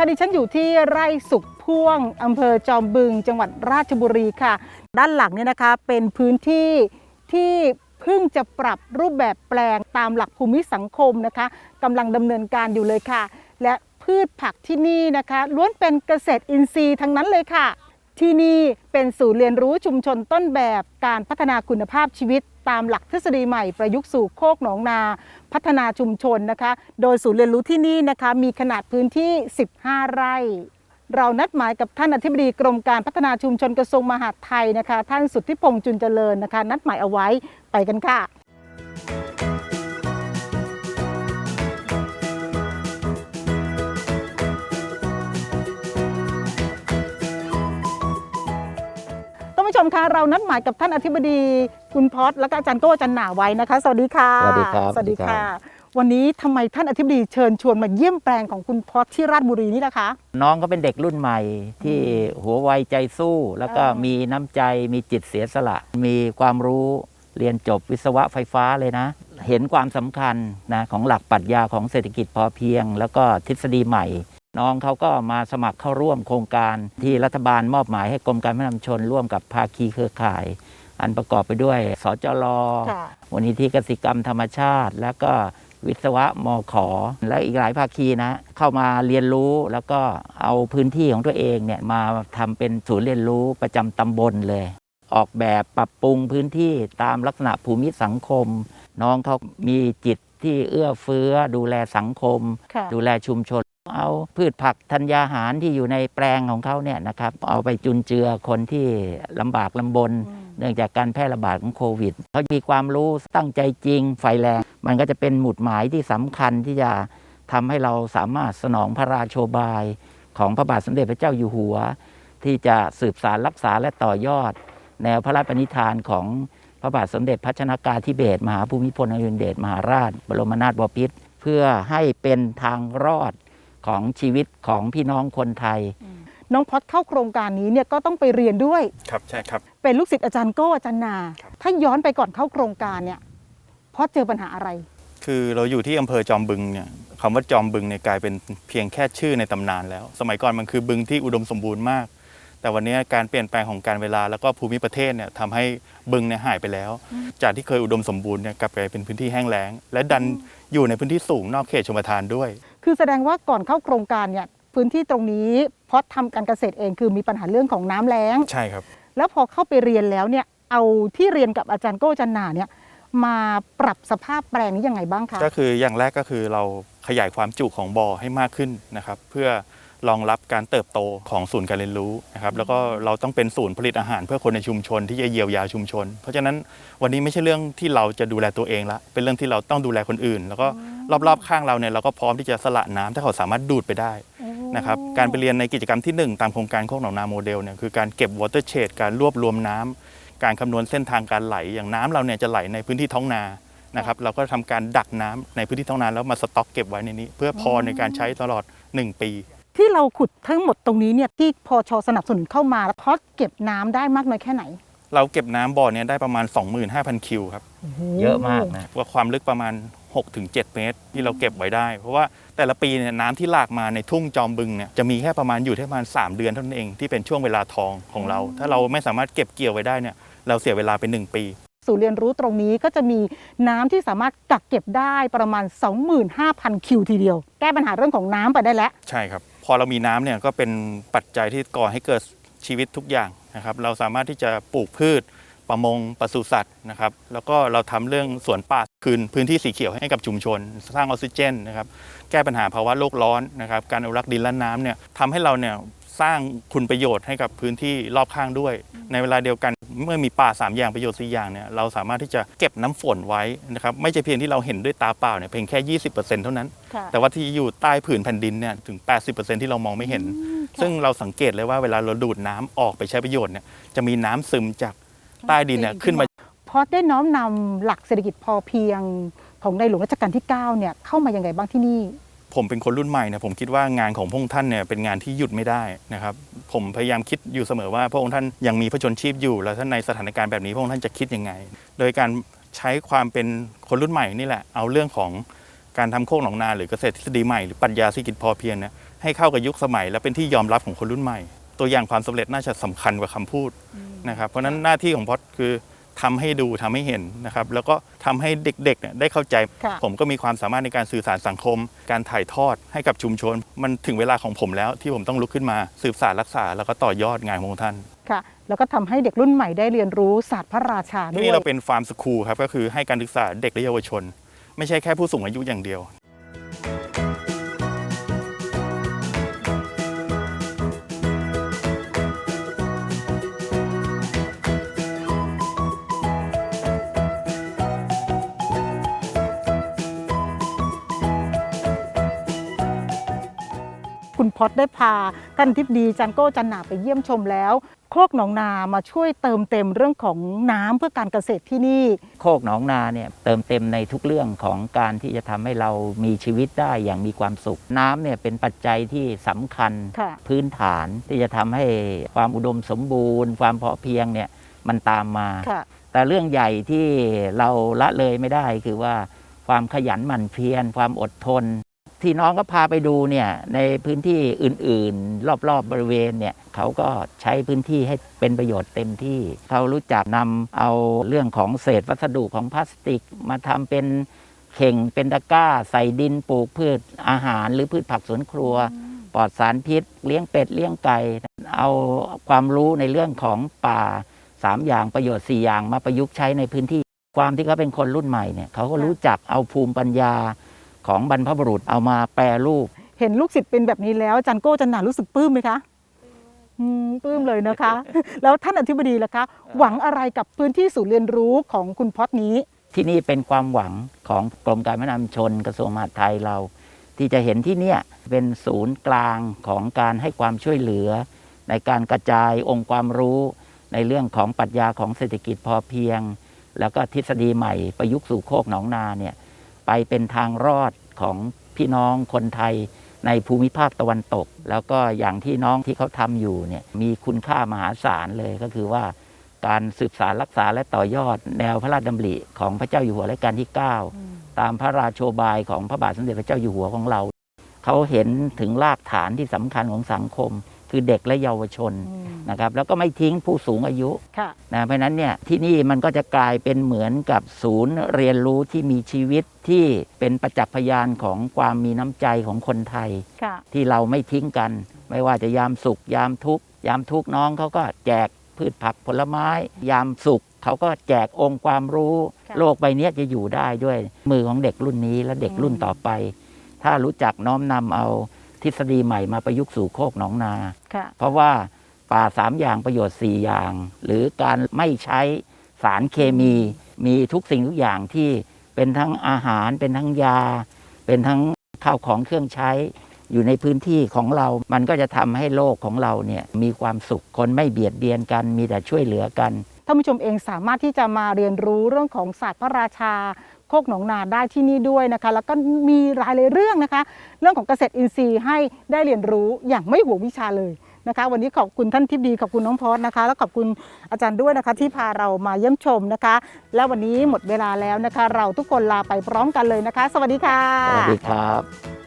ชมคะดิฉันอยู่ที่ไร่สุขพ่วงอำเภอจอมบึง จังหวัดราชบุรีค่ะ ด้านหลังเนี่ยนะคะเป็นพื้นที่ที่เพิ่งจะปรับรูปแบบแปลงตามหลักภูมิสังคมนะคะกำลังดำเนินการอยู่เลยค่ะ และพืชผักที่นี่นะคะ ล้วนเป็นเกษตรอินทรีย์ทั้งนั้นเลยค่ะ ที่นี่เป็นศูนย์เรียนรู้ชุมชนต้นแบบการพัฒนาคุณภาพชีวิต ตามหลักทฤษฎีใหม่ประยุกต์สู่โคกหนองนา พัฒนาชุมชนนะคะ โดยศูนย์เรียนรู้ที่นี่นะคะมีขนาดพื้นที่ 15 ไร่ เรานัดหมายกับท่านอธิบดีกรมการพัฒนาชุมชนกระทรวงมหาดไทยนะคะ ท่านสุทธิพงษ์จุนเจริญนะคะ นัดหมายเอาไว้ไปกันค่ะ ผู้ชมคะเรานัดหมายกับท่านอธิบดีคุณพอดและก็อาจารย์โก้อาจารย์หนาไว้นะคะ สวัสดีค่ะ สวัสดีครับสวัสดีสวัสดีครัค่ะบวันนี้ทำไมท่านอธิบดีเชิญชวนมาเยี่ยมแปลงของคุณพอดที่ราชบุรีนี่นะคะ น้องก็เป็นเด็กรุ่นใหม่ที่หัวไวใจสู้ แล้วก็อ่ามีมีน้ำใจมีจิตเสียสละ มีความรู้เรียนจบวิศวะไฟฟ้าเลยนะ เห็นความสำคัญนะของหลักปรัชญาของเศรษฐกิจพอเพียง แล้วก็ทฤษฎีใหม่ น้องเขาก็มาสมัครเข้าร่วมโครงการที่รัฐบาลมอบหมายให้กรมการพัฒนาชุมชนร่วมกับภาคีเครือข่าย อันประกอบไปด้วย สจรค่ะมูลนิธิกสิกรรมธรรมชาติ แล้วก็วิศวะมขอ และอีกหลายภาคีนะ เข้ามาเรียนรู้แล้วก็เอาพื้นที่ของตัวเองเนี่ยมาทำเป็นศูนย์เรียนรู้ประจำตำบลเลย ออกแบบปรับปรุงพื้นที่ตามลักษณะภูมิสังคม น้องเขามีจิตที่เอื้อเฟื้อ ดูแลสังคมค่ะดูแลชุมชน เอาพืชผักธัญญาหารที่อยู่ในแปลงของเขาเนี่ยนะครับเอาไปจุนเจือคนที่ลำบากลำบน เนื่องจากการแพร่ระบาดของโควิดเขามีความรู้ตั้งใจจริงไฟแรง มันก็จะเป็นหมุดหมายที่สำคัญที่จะทำให้เราสามารถสนองพระราโชบายของพระบาทสมเด็จพระเจ้าอยู่หัว ที่จะสืบสารรักษาและต่อยอด แนวพระราชปณิธานของพระบาทสมเด็จพระชนากาธิเบศรมหาภูมิพลอดุลยเดชมหาราช บรมนาถบพิตรเพื่อให้เป็นทางรอด ของชีวิตของพี่น้องคนไทย น้องพอดเข้าโครงการนี้เนี่ยก็ต้องไปเรียนด้วย ครับใช่ครับ เป็นลูกศิษย์อาจารย์โก้อาจารย์นาครับถ้าย้อนไปก่อนเข้าโครงการเนี่ยพอดเจอปัญหาอะไร คือเราอยู่ที่อำเภอจอมบึงเนี่ยคำว่าจอมบึงเนี่ยกลายเป็นเพียงแค่ชื่อในตำนานแล้ว สมัยก่อนมันคือบึงที่อุดมสมบูรณ์มาก แต่วันนี้การเปลี่ยนแปลงของการเวลาแล้วก็ภูมิประเทศเนี่ยทำให้บึงเนี่ยหายไปแล้ว จากที่เคยอุดมสมบูรณ์เนี่ยกลับกลายเป็นพื้นที่แห้งแล้ง และดันอยู่ในพื้นที่สูงนอกเขตชมทานด้วย คือแสดงว่าก่อนเข้าโครงการเนี่ยพื้นที่ตรงนี้พอดทำการเกษตรเองคือมีปัญหาเรื่องของน้ำแล้ง ใช่ครับ แล้วพอเข้าไปเรียนแล้วเนี่ยเอาที่เรียนกับอาจารย์โก้อาจารย์นาเนี่ยมาปรับสภาพแปลงนี้ยังไงบ้างคะ ก็คืออย่างแรกก็คือเราขยายความจุของบ่อให้มากขึ้นนะครับ เพื่อรองรับการเติบโตของศูนย์การเรียนรู้นะครับแล้วก็เราต้องเป็นศูนย์ผลิตอาหารเพื่อคนในชุมชนที่จะเยียวยาชุมชน เพราะฉะนั้นวันนี้ไม่ใช่เรื่องที่เราจะดูแลตัวเองละเป็นเรื่องที่เราต้องดูแลคนอื่น แล้วก็ รอบๆข้างเราเนี่ยเราก็พร้อมที่จะสละน้ำถ้าเขาสามารถดูดไปได้นะครับการไปเรียนในกิจกรรมที่หนึ่งตามโครงการโคกหนองนาโมเดลเนี่ยคือการเก็บวอเตอร์เชดการรวบรวมน้ำการคำนวณเส้นทางการไหล อย่างน้ำเราเนี่ยจะไหลในพื้นที่ท้องนานะครับเราก็ทำการดักน้ำในพื้นที่ท้องนาแล้วมาสต็อกเก็บไว้ในนี้ เพื่อพอในการใช้ตลอด 1 ปี ที่เราขุดทั้งหมดตรงนี้เนี่ยที่พอชสนับสนุนเข้ามาพอดเก็บน้ำได้มากน้อยแค่ไหน เราเก็บน้ำบ่อเนี้ได้ประมาณ 25,000 คิวครับเยอะมากนะว่าความลึกประมาณ 6-7 เมตร ที่เราเก็บไว้ได้ เพราะว่าแต่ละปีเนี่ยน้ำที่หลากมาในทุ่งจอมบึงเนี่ยจะมีแค่ประมาณอยู่ที่ประมาณ 3 เดือนเท่านั้นเองที่เป็นช่วงเวลาทองของเรา ถ้าเราไม่สามารถเก็บเกี่ยวไว้ได้เนี่ยเราเสียเวลาเป็น 1 ปีศูนย์เรียนรู้ตรงนี้ก็จะมีน้ำที่สามารถกักเก็บได้ประมาณ 25,000 คิวทีเดียว แก้ปัญหาเรื่องของน้ำไปได้แล้วใช่ครับ พอเรามีน้ำเนี่ยก็เป็นปัจจัยที่ก่อให้เกิดชีวิตทุกอย่างนะครับเราสามารถที่จะปลูกพืช ประมงปศุสัตว์นะครับแล้วก็เราทำเรื่องสวนป่าคืนพื้นที่สีเขียวให้กับชุมชน สร้างออกซิเจนนะครับแก้ปัญหาภาวะโลกร้อนนะครับการอนุรักษ์ดินและน้ำเนี่ยทำให้เราเนี่ยสร้างคุณประโยชน์ให้กับพื้นที่รอบข้างด้วย ในเวลาเดียวกันเมื่อมีป่าสามอย่างประโยชน์สี่อย่างเนี่ยเราสามารถที่จะเก็บน้ำฝนไว้นะครับไม่ใช่เพียงที่เราเห็นด้วยตาเปล่าเนี่ยเพียงแค่ 20%เท่านั้น แต่ว่าที่อยู่ใต้ผืนแผ่นดินเนี่ยถึง 80%ที่เรามองไม่เห็น ซึ่งเราสังเกตเลยว่าเวลาเราดูดน้ำออกไปใช้ประโยชน์เนี่ยจะมีน้ำซึมจาก ใต้ดินเนี่ยขึ้นมาพอได้น้อมนำหลักเศรษฐกิจพอเพียงของในหลวงรัชกาลที่9เนี่ยเข้ามายังไงบ้างที่นี่ ผมเป็นคนรุ่นใหม่เนี่ยผมคิดว่างานของพระองค์ท่านเนี่ยเป็นงานที่หยุดไม่ได้นะครับ ผมพยายามคิดอยู่เสมอว่าพระองค์ท่านยังมีพระชนชีพอยู่ แล้วท่านในสถานการณ์แบบนี้พระองค์ท่านจะคิดยังไง โดยการใช้ความเป็นคนรุ่นใหม่นี่แหละ เอาเรื่องของการทำโคกหนองนาหรือเกษตรทฤษฎีใหม่หรือปรัชญาเศรษฐกิจพอเพียงเนี่ยให้เข้ากับยุคสมัย และเป็นที่ยอมรับของคนรุ่นใหม่ ตัวอย่างความสำเร็จน่าจะสำคัญกว่าคำพูด นะครับเพราะฉะนั้นหน้าที่ของพอดคือทำให้ดูทำให้เห็นนะครับแล้วก็ทำให้เด็กๆเนี่ยได้เข้าใจ ค่ะ ผมก็มีความสามารถในการสื่อสารสังคม การถ่ายทอดให้กับชุมชน มันถึงเวลาของผมแล้วที่ผมต้องลุกขึ้นมา สืบสานรักษาแล้วก็ต่อยอดงานของท่าน ค่ะ แล้วก็ทำให้เด็กรุ่นใหม่ได้เรียนรู้ศาสตร์พระราชาด้ที่วย นี่เราเป็นฟาร์มสคูลครับก็คือให้การศึกษาเด็กและเยาวชน ไม่ใช่แค่ผู้สูงอายุอย่างเดียว คุณพอดได้พาท่านทิพดีจันโก้จันหนาไปเยี่ยมชมแล้วโคกหนองนามาช่วยเติมเต็มเรื่องของน้ำเพื่อการเกษตรที่นี่ โคกหนองนาเนี่ยเติมเต็มในทุกเรื่องของการที่จะทำให้เรามีชีวิตได้อย่างมีความสุข น้ำเนี่ยเป็นปัจจัยที่สำคัญค่ะพื้นฐานที่จะทำให้ความอุดมสมบูรณ์ ความพอเพียงเนี่ยมันตามมาค่ะแต่เรื่องใหญ่ที่เราละเลยไม่ได้คือว่าความขยันหมั่นเพียรความอดทน ที่น้องก็พาไปดูเนี่ยในพื้นที่อื่นๆ รอบๆบบริเวณเนี่ยเขาก็ใช้พื้นที่ให้เป็นประโยชน์เต็มที่เขารู้จักนำเอาเรื่องของเศษวัสดุของพลาสติก มาทำเป็นเข่งเป็นตะกร้า ใส่ดินปลูกพืชอาหารหรือพืชผักสวนครัว ปลอดสารพิษ เลี้ยงเป็ดเลี้ยงไก่เอาความรู้ในเรื่องของป่าสามอย่างประโยชน์สี่อย่างมาประยุกต์ใช้ในพื้นที่ความที่เขาเป็นคนรุ่นใหม่เนี่ยเขาก็รู้จักเอาภูมิปัญญา ของบรรพบุรุษเอามาแปรรูป เห็นลูกศิษย์เป็นแบบนี้แล้วจันโก้จันหนารู้สึกปลื้มไหมคะอืมปลื้มเลยนะคะ แล้วท่านอธิบดีล่ะคะ หวังอะไรกับพื้นที่ศูนย์เรียนรู้ของคุณพอดนี้ ที่นี่เป็นความหวังของกรมการพัฒนาชุมชนกระทรวงมหาดไทยเรา ที่จะเห็นที่เนี่ยเป็นศูนย์กลางของการให้ความช่วยเหลือ ในการกระจายองค์ความรู้ ในเรื่องของปรัชญาของเศรษฐกิจพอเพียง แล้วก็ทฤษฎีใหม่ประยุกต์สู่โคกหนองนาเนี่ยไปเป็นทางรอด ของพี่น้องคนไทยในภูมิภาคตะวันตก แล้วก็อย่างที่น้องที่เขาทำอยู่เนี่ยมีคุณค่ามหาศาลเลยก็คือว่าการสืบสารรักษาและต่อยอด แนวพระราชดำริของพระเจ้าอยู่หัวรัชกาลที่ 9 ตามพระราโชบายของพระบาทสมเด็จพระเจ้าอยู่หัวของเรา เขาเห็นถึงรากฐานที่สำคัญของสังคม คือเด็กและเยาวชนนะครับแล้วก็ไม่ทิ้งผู้สูงอายุค่ะนะเพราะฉะนั้นเนี่ยที่นี่มันก็จะกลายเป็นเหมือนกับศูนย์เรียนรู้ที่มีชีวิตที่เป็นประจักษ์พยานของความมีน้ำใจของคนไทยค่ะที่เราไม่ทิ้งกัน ไม่ว่าจะยามสุขยามทุกข์ยามทุกข์น้องเขาก็แจกพืชผักผลไม้ ยามสุขเขาก็แจกองค์ความรู้ค่ะโลกใบเนี้ยจะอยู่ได้ด้วยมือของเด็กรุ่นนี้และเด็กรุ่นต่อไป ถ้ารู้จักน้อมนำเอา ทฤษฎีใหม่มาประยุกต์สู่โคกหนองนา ค่ะ เพราะว่าป่าสามอย่างประโยชน์สี่อย่าง หรือการไม่ใช้สารเคมีมีทุกสิ่งทุกอย่างที่เป็นทั้งอาหารเป็นทั้งยา เป็นทั้งข้าวของเครื่องใช้ อยู่ในพื้นที่ของเรา มันก็จะทำให้โลกของเราเนี่ยมีความสุขคนไม่เบียดเบียนกัน มีแต่ช่วยเหลือกัน ท่านผู้ชมเองสามารถที่จะมาเรียนรู้เรื่องของศาสตร์พระราชา โคกหนองนาได้ที่นี่ด้วยนะคะ แล้วก็มีรายเลยเรื่องนะคะ เรื่องของเกษตรอินทรีย์ให้ได้เรียนรู้อย่างไม่ห่วงวิชาเลยนะคะวันนี้ขอบคุณท่านทิพดีขอบคุณน้องพอสนะคะ แล้วขอบคุณอาจารย์ด้วยนะคะ ที่พาเรามาเยี่ยมชมนะคะ และวันนี้หมดเวลาแล้วนะคะ เราทุกคนลาไปพร้อมกันเลยนะคะ สวัสดีค่ะ สวัสดีครับ